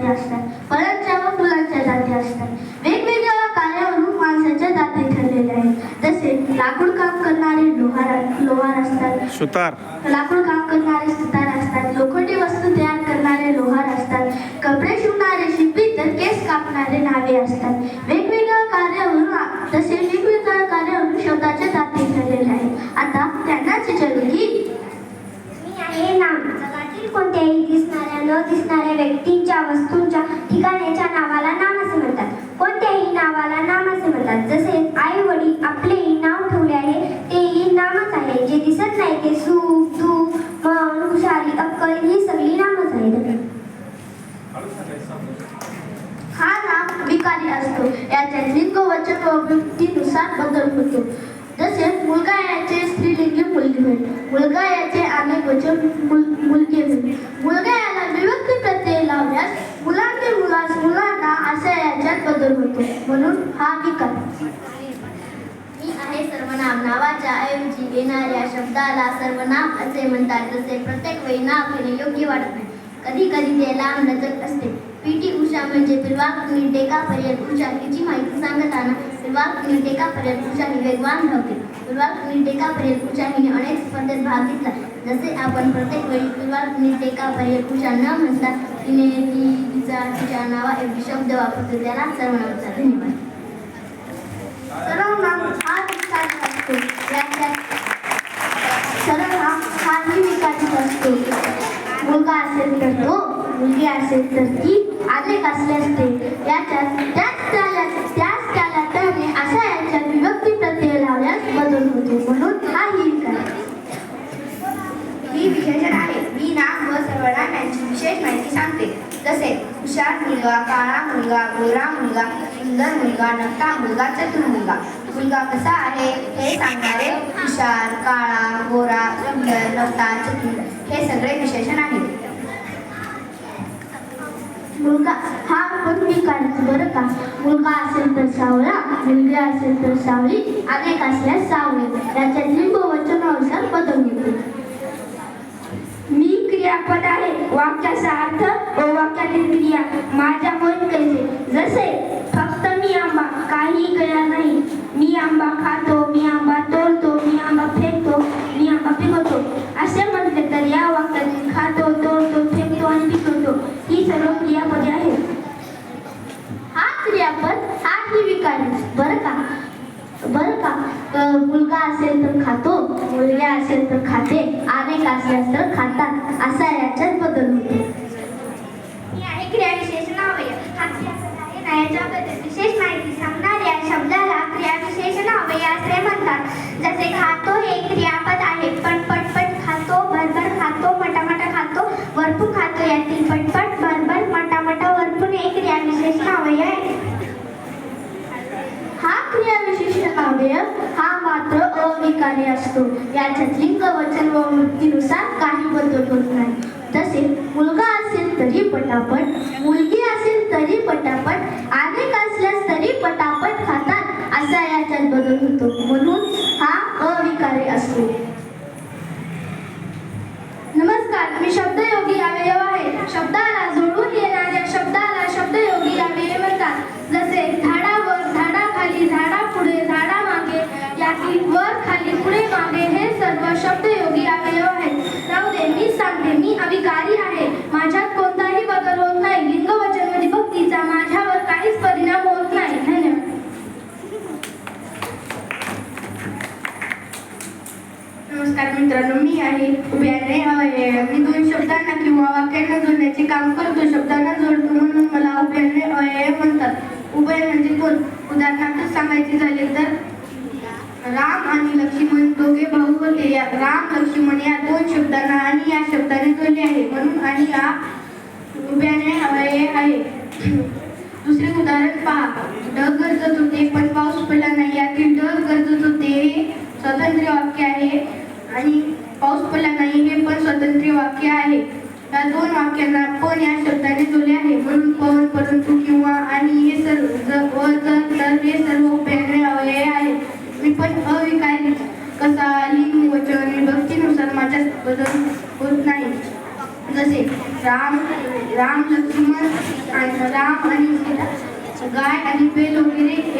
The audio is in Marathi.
जाती असतात. फळांच्या व फुलांच्या जाती असतात. वेगवेगळ्या कार्यावरून माणसाच्या जाती ठरलेल्या आहेत. जसे लाकूड काम करणारे लोहार लोहार असतात. सुतार. लाकूड काम करणारे सुतार असतात. लोखंडी वस्तू तयार करणारे लोहार असतात. कपडे शिवणारे शिंपी तर केस कापणारे नावे असतात. वेगवेगळ्या कार्यावरून तसे वेगवेगळ्या कार्यावरून शब्दाच्या जाती ठरलेल्या आहेत. आता त्यांनाच विचारू की मी आहे नाम जगातील कोणत्याही दिसणाऱ्या न दिसणाऱ्या व्यक्तींच्या वस्तूंच्या ठिकाण्याच्या नावाला नाम असे म्हणतात. कोणत्याही नावाला नाम असे म्हणतात. जसे आई वडील आपलेही नाव ठेवले आहे तेही नामच आहे. जे दिसत नाही ते सुख दुःख मन हुशारी अक्कल ही सगळी नामच आहेत. हा नाम विकारी असतो. याच्या लिंग वचन व व्यक्तीनुसार बदल होतो. जसे मुलगा याचे स्त्रीलिंगी मुलगी होईल मुलगा याचे आणि वचन मुल मुलगी होईल मुलगा लावल्यास मुलांचे मुलास मुलांना असा याच्यात बदल होतो. म्हणून हा विकार मी आहे सर्वनाम. नावाच्या ऐवजी येणाऱ्या शब्दाला सर्वनाम असे म्हणतात जसे प्रत्येक वेळी नाव घेणे योग्य वाटत नाही. कधी कधी ते लांब लचक असते. पी. टी. उषा म्हणजे पिलवाकनी टेकापर्यंत उषा हिची माहिती सांगताना पिलवाकनी टेकापर्यंत उषा ही वेगवान धावते पिलवाकनी टेकापर्यंत उषा हिने अनेक स्पर्धेत भाग घेतला. जसे आपण प्रत्येक वेळी पिलवाकनी टेकापर्यंत उषा न म्हणता तिने ती तिचा तिच्या नावाऐवजी शब्द वापरतो त्याला सर्वनामचा धन्यवाद. सर्वनाम हा विकास असतो. सर्वनाम हाही विकारी असतो. मुलगा असेल तर तो मुलगी असेल तर ती आलेख असले असते याच्यात त्याच त्याला त्याच त्याला त्याने असा याच्यात विभक्ती प्रत्यय लावल्यास बदल होतो म्हणून हाही विकार ही विशेषण आहे. मी नाम व सर्वनाम यांची विशेष माहिती सांगते. जसे हुशार मुलगा काळा मुलगा गोरा मुलगा सुंदर मुलगा नक्का मुलगा चतुर मुलगा. मुलगा कसा आहे हे सांगणारे हुशार काळा गोरा सुंदर नक्का चतुर हे सगळे विशेषण आहे मुलगा हा पण विकारच बरं का. मुलगा असेल तर सावळा मुलगी असेल तर सावळी अनेक असल्यास सावळी. याच्यात लिंग वचनानुसार बदल होते मी आहे. वाक्याचा अर्थ व वाक्यातील क्रिया. माझ्या मन कैसे जसे फक्त मी आंबा काही क्रिया नाही मी आंबा खातो मी आंबा तोडतो मी आंबा फेकतो मी आंबा पिकवतो असे म्हटले तर या वाक्यातील खातो तोडतो फेकतो आणि पिकवतो ही सर्व क्रियापदे आहेत हा क्रियापद हा ही विकारीच बरं का बरं का? मुलगा असेल तर खातो मुलगी असेल तर खाते अनेक असल्यास तर खातात. असा याच्यात बदल होतो. आहे क्रियाविशेष याच्याबद्दल विशेष माहिती सांगणाऱ्या शब्दाला क्रियाविशेष असे म्हणतात. जसे खातो हे क्रियापद आहे पण पटपट खातो भरभर खातो मटामटा खातो भरपूर खातो यातील पटपट भरभर मटामटा भरपूर हे क्रियाविशेष नावय आहे. हा क्रियाविशिष्ट अव्यय हा मात्र अविकारी असतो. याच्यात लिंग वचन व वृत्तीनुसार काही बदल होत नाही. तसे मुलगा असेल तरी पटापट मुलगी असेल तरी पटापट अनेक असल्यास तरी पटापट खातात असा याच्यात बदल होतो. म्हणून हा अविकारी असतो नमस्कार मी शब्दयोगी अवयव आहे शब्दाला जोडून येणाऱ्या शब्दाला शब्दयोगी अवयव म्हणतात जसे झाडावर झाडाखाली झाडापुढे झाडामागे यातील वर खाली पुढे मागे हे सर्व शब्दयोगी अवयव आहेत राहू दे मी सांगते मी अविकारी आहे माझ्यात कोणताही बदल होत नाही लिंग वचन विभक्तीचा माझ्यावर काहीच परिणाम होत नाही धन्यवाद नमस्कार मित्रांनो मी आहे उभ्याने मी दोन शब्दांना किंवा वाक्यांना जोडण्याचे काम करतो. शब्दांना जोडतो म्हणून मला उभ्याने अवयव म्हणतात. उभय म्हणजे दोन. उदाहरणार्थ सांगायचे झाले तर राम आणि लक्ष्मण दोघे भाऊ होते. या राम लक्ष्मण या दोन शब्दांना आणि या शब्दाने जोडले आहे. म्हणून आणि या उभ्याने अवयव आहे. दुसरे उदाहरण पहा. ढग गरजत होते पण पाऊस पडला नाही. यातील ढग गरजत होते हे स्वतंत्र वाक्य आहे. आणि पाऊस पडला नाही हे पण स्वतंत्र वाक्य आहे. या दोन वाक्यांना पण या शब्दाने जोडले आहे. म्हणून पण परंतु किंवा आणि हे सर्व व जर तर हे सर्व उभ्याने अवयव आहे. मी पण अविकारी कसा लिंग वचन विभक्तीनुसार माझ्या बदल होत नाही. जसे राम राम लक्ष्मण राम आणि सीता गाय आणि बैल वगैरे